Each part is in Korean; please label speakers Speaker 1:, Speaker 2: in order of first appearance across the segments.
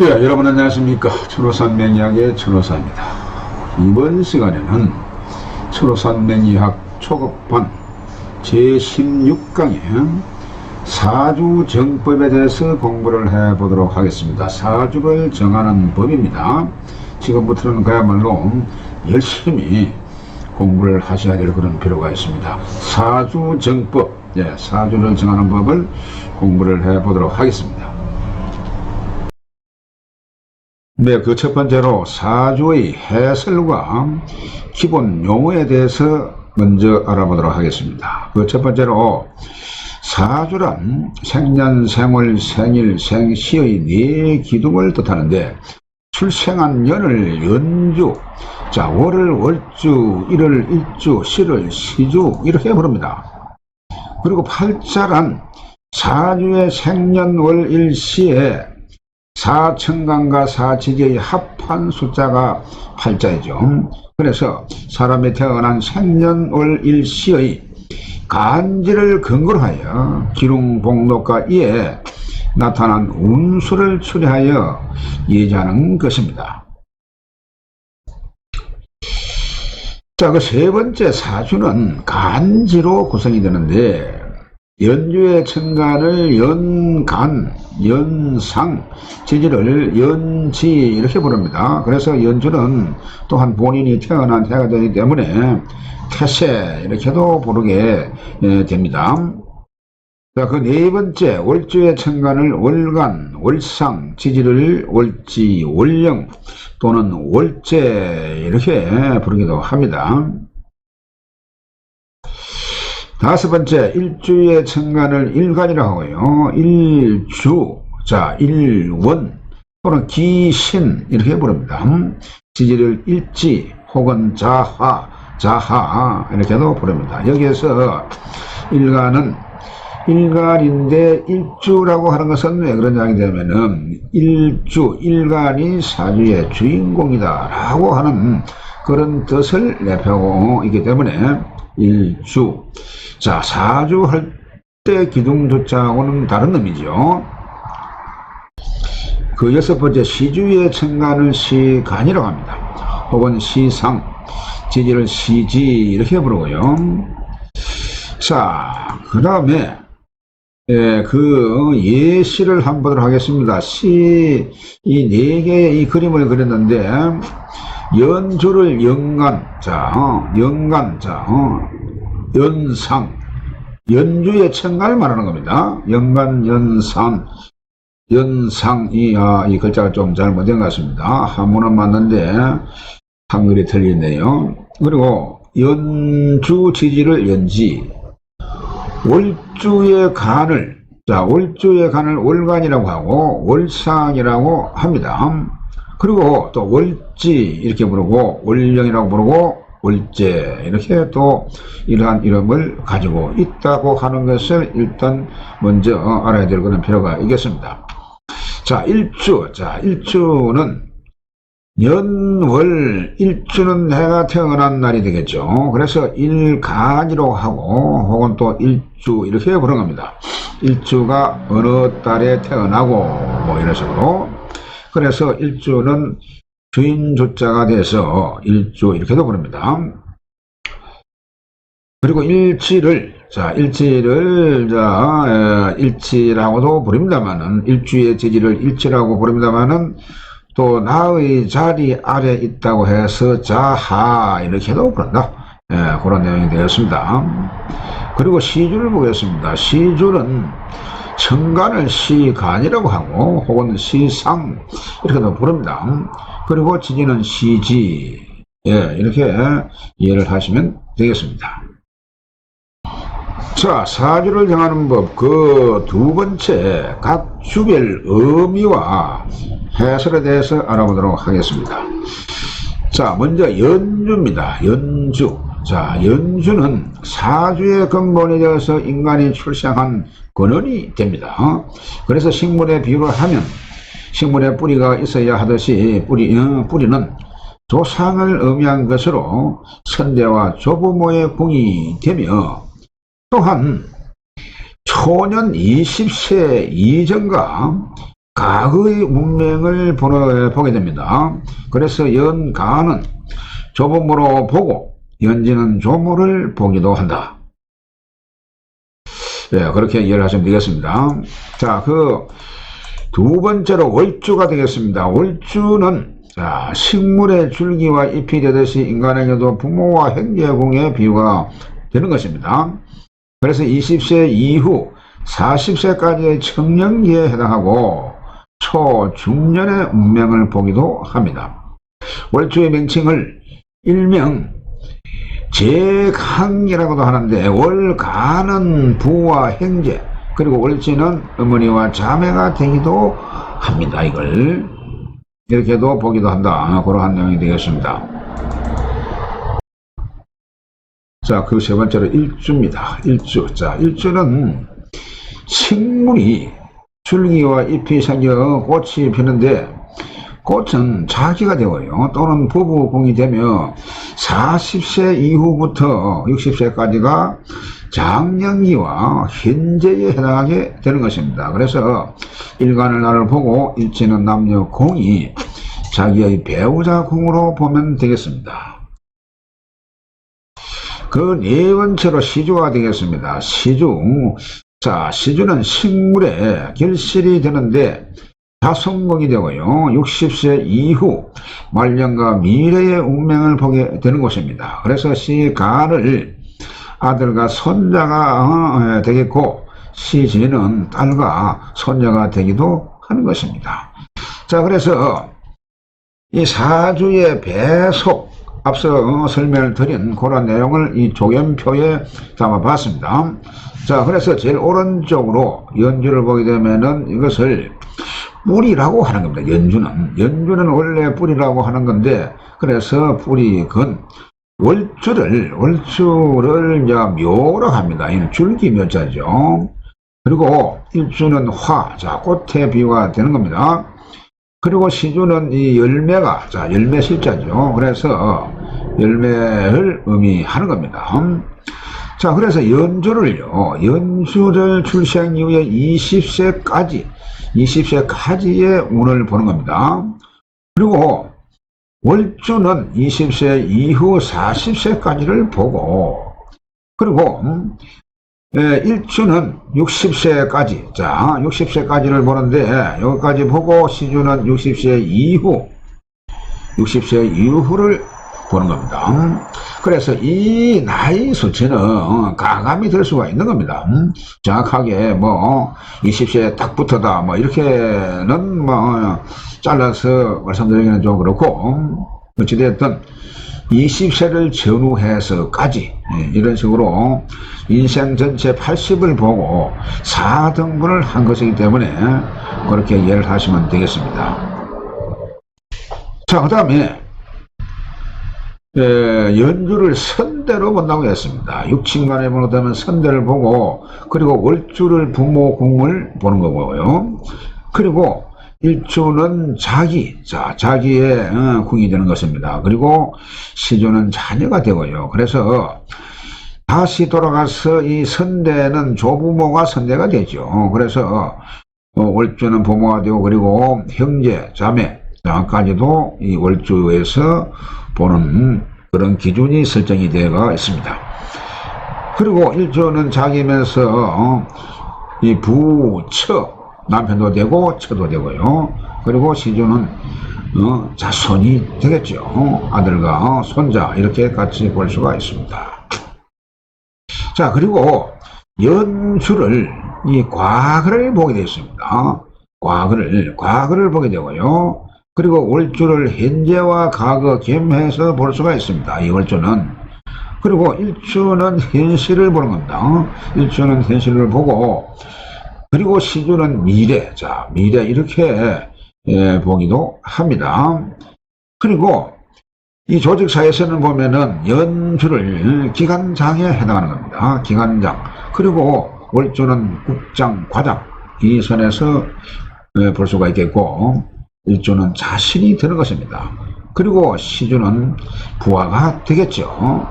Speaker 1: 예, 여러분 안녕하십니까. 천호산 맹약의 천호사입니다. 이번 시간에는 천호산 맹의학 초급반 제16강의 사주 정법에 대해서 공부를 해보도록 하겠습니다. 사주를 정하는 법입니다. 지금부터는 그야말로 열심히 공부를 하셔야 될 그런 필요가 있습니다. 사주 정법, 예, 사주를 정하는 법을 공부를 해보도록 하겠습니다. 네, 그 첫 번째로 사주의 해설과 기본 용어에 대해서 먼저 알아보도록 하겠습니다. 그 첫 번째로 사주란 생년, 생월, 생일, 생시의 네 기둥을 뜻하는데 출생한 년을 연주, 자 월을 월주, 일을 일주, 시를 시주 이렇게 부릅니다. 그리고 팔자란 사주의 생년, 월, 일, 시에 사천간과 사지계의 합한 숫자가 팔자이죠. 그래서 사람이 태어난 생년월일시의 간지를 근거로 하여 기룡복록과 이에 나타난 운수를 추리하여 예지하는 것입니다. 자, 그 세 번째 사주는 간지로 구성이 되는데 연주의 천간을 연간, 연상, 지지를 연지 이렇게 부릅니다. 그래서 연주는 또한 본인이 태어난 해가 되기 때문에 태세 이렇게도 부르게 예, 됩니다. 자, 그 네 번째 월주의 천간을 월간, 월상, 지지를 월지, 월령 또는 월제 이렇게 부르기도 합니다. 다섯 번째, 일주의 천간을 일간이라고 하고요. 일주, 자, 일원, 또는 기신, 이렇게 부릅니다. 지지를 일지, 혹은 자하, 자하, 이렇게도 부릅니다. 여기에서 일간은 일간인데 일주라고 하는 것은 왜 이야기 되냐면은 일주, 일간이 사주의 주인공이다 라고 하는 그런 뜻을 내표하고 있기 때문에 일주. 자, 사주 할 때 기둥조차하고는 다른 의미죠. 그 여섯 번째 시주의 천간을 시간이라고 합니다. 혹은 시상, 지지를 시지 이렇게 부르고요. 자, 그 다음에 예, 그 예시를 한번 하겠습니다. 시, 이 네 개의 이 그림을 그렸는데 연주를 연간, 자, 어, 연간, 자, 어, 연상, 연주의 천간을 말하는 겁니다. 연간, 연상, 연상, 이, 아, 이 글자가 좀 잘못된 것 같습니다. 한문은 맞는데, 한글이 틀리네요. 그리고 연주 지지를 연지, 월주의 간을, 자, 월주의 간을 월간이라고 하고, 월상이라고 합니다. 그리고 또 월지 이렇게 부르고 월령이라고 부르고 월제 이렇게 또 이러한 이름을 가지고 있다고 하는 것을 일단 먼저 알아야 될 그런 필요가 있겠습니다. 자, 일주. 자, 일주는 연월 일주는 해가 태어난 날이 되겠죠. 그래서 일간이라고 하고 혹은 또 일주 이렇게 부르는 겁니다. 일주가 어느 달에 태어나고 뭐 이런 식으로 그래서 일주는 주인 조자가 돼서 일주 이렇게도 부릅니다. 그리고 일지를 자 일지를 자 에, 일지라고도 부릅니다만은 일주의 지지를 일지라고 부릅니다만은 또 나의 자리 아래 있다고 해서 자하 이렇게도 부른다. 예, 그런 내용이 되었습니다. 그리고 시주를 보겠습니다. 시주는 천간을 시간이라고 하고 혹은 시상 이렇게도 부릅니다. 그리고 지지는 시지 예, 이렇게 이해를 하시면 되겠습니다. 자, 사주를 정하는 법, 그 두 번째, 각 주별 의미와 해설에 대해서 알아보도록 하겠습니다. 자, 먼저 연주입니다. 연주. 자, 연주는 사주의 근본에 되어서 인간이 출생한 근원이 됩니다. 어? 그래서 식물의 비유를 하면 식물의 뿌리가 있어야 하듯이 뿌리, 어, 뿌리는 조상을 의미한 것으로 선대와 조부모의 궁이 되며 또한 초년 20세 이전과 가의 운명을 보게 됩니다. 그래서 연가는 조범으로 보고 연지는 조물을 보기도 한다. 예, 그렇게 이해를 하시면 되겠습니다. 자, 그 두 번째로 월주가 되겠습니다. 월주는 자, 식물의 줄기와 잎이 되듯이 인간에게도 부모와 형제공의 비유가 되는 것입니다. 그래서 20세 이후 40세까지의 청년기에 해당하고 초중년의 운명을 보기도 합니다. 월주의 명칭을 일명 제강이라고도 하는데 월가는 부와 형제 그리고 월지는 어머니와 자매가 되기도 합니다. 이걸 이렇게도 보기도 한다. 그러한 내용이 되겠습니다. 자, 그 세 번째로 일주입니다. 일주. 자, 일주는 식물이 줄기와 잎이 생겨 꽃이 피는데 꽃은 자기가 되어요. 또는 부부공이 되며 40세 이후부터 60세까지가 장년기와 현재에 해당하게 되는 것입니다. 그래서 일간을 나를 보고 일지는 남녀 공이 자기의 배우자 공으로 보면 되겠습니다. 그 네 번째로 시주가 되겠습니다. 시주. 자, 시주는 식물의 결실이 되는데 자성공이 되고요. 60세 이후 말년과 미래의 운명을 보게 되는 것입니다. 그래서 시간을 아들과 손자가 어, 되겠고 시지는 딸과 손자가 되기도 하는 것입니다. 자, 그래서 이 사주의 배속 앞서 어, 설명을 드린 그런 내용을 이 조견표에 담아봤습니다. 자, 그래서 제일 오른쪽으로 연주를 보게 되면은 이것을 뿌리라고 하는 겁니다. 연주는. 연주는 원래 뿌리라고 하는 건데, 그래서 뿌리건 월주를, 월주를 이제 묘로 합니다. 이는 줄기 묘자죠. 그리고 일주는 화, 자, 꽃의 비유가 되는 겁니다. 그리고 시주는 이 열매가, 자, 열매 실자죠. 그래서 열매를 의미하는 겁니다. 자, 그래서 연주를요, 연주를 출생 이후에 20세까지, 20세까지의 운을 보는 겁니다. 그리고 월주는 20세 이후 40세까지를 보고, 그리고, 음, 예, 일주는 60세까지, 자, 60세까지를 보는데, 여기까지 보고, 시주는 60세 이후, 60세 이후를 보는 겁니다. 음, 그래서 이 나이 수치는 가감이 될 수가 있는 겁니다. 음, 정확하게 뭐 20세 딱 붙어다 뭐 이렇게는 뭐 잘라서 말씀드리기는 좀 그렇고 음, 어찌됐든 20세를 전후해서까지 예, 이런 식으로 인생 전체 80을 보고 4등분을 한 것이기 때문에 그렇게 이해를 하시면 되겠습니다. 자, 그 다음에 예, 연주를 선대로 본다고 했습니다. 육친간에 보다면 선대를 보고 그리고 월주를 부모 궁을 보는 거고요. 그리고 일주는 자기, 자 자기의 어, 궁이 되는 것입니다. 그리고 시주는 자녀가 되고요. 그래서 다시 돌아가서 이 선대는 조부모가 선대가 되죠. 그래서 어, 월주는 부모가 되고 그리고 형제, 자매, 까지도 이 월주에서 보는 그런 기준이 설정이 되어 있습니다. 그리고 일조는 자기면서 어, 이 부처 남편도 되고 처도 되고요. 그리고 시조는 어, 자손이 되겠죠. 어, 아들과 손자 이렇게 같이 볼 수가 있습니다. 자 그리고 연주를 이 과거를 보게 되었습니다. 과거를 과거를 보게 되고요. 그리고 월주를 현재와 과거 겸해서 볼 수가 있습니다. 이 월주는. 그리고 일주는 현실을 보는 겁니다. 일주는 현실을 보고, 그리고 시주는 미래, 자, 미래 이렇게 예, 보기도 합니다. 그리고 이 조직사에서는 보면은 연주를 기관장에 해당하는 겁니다. 기관장. 그리고 월주는 국장, 과장. 이 선에서 예, 볼 수가 있겠고, 일주는 자신이 되는 것입니다. 그리고 시주는 부하가 되겠죠.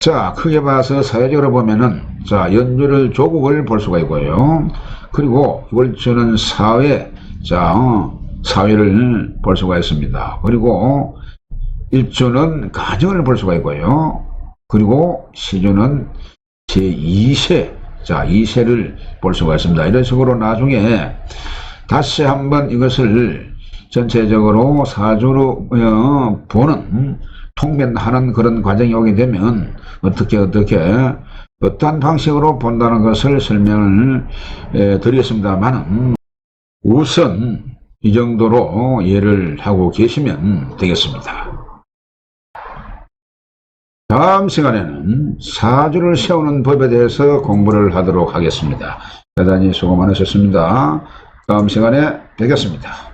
Speaker 1: 자, 크게 봐서 사회적으로 보면은, 자, 연주를 조국을 볼 수가 있고요. 그리고 이걸 주는 사회, 자, 어, 사회를 볼 수가 있습니다. 그리고 일주는 가정을 볼 수가 있고요. 그리고 시주는 제2세, 자, 2세를 볼 수가 있습니다. 이런 식으로 나중에 다시 한번 이것을 전체적으로 사주로 어, 보는 통변하는 그런 과정이 오게 되면 어떻게 어떻게 어떠한 방식으로 본다는 것을 설명을 에, 드리겠습니다만 우선 이 정도로 이해를 하고 계시면 되겠습니다. 다음 시간에는 사주를 세우는 법에 대해서 공부를 하도록 하겠습니다. 대단히 수고 많으셨습니다. 다음 시간에 뵙겠습니다.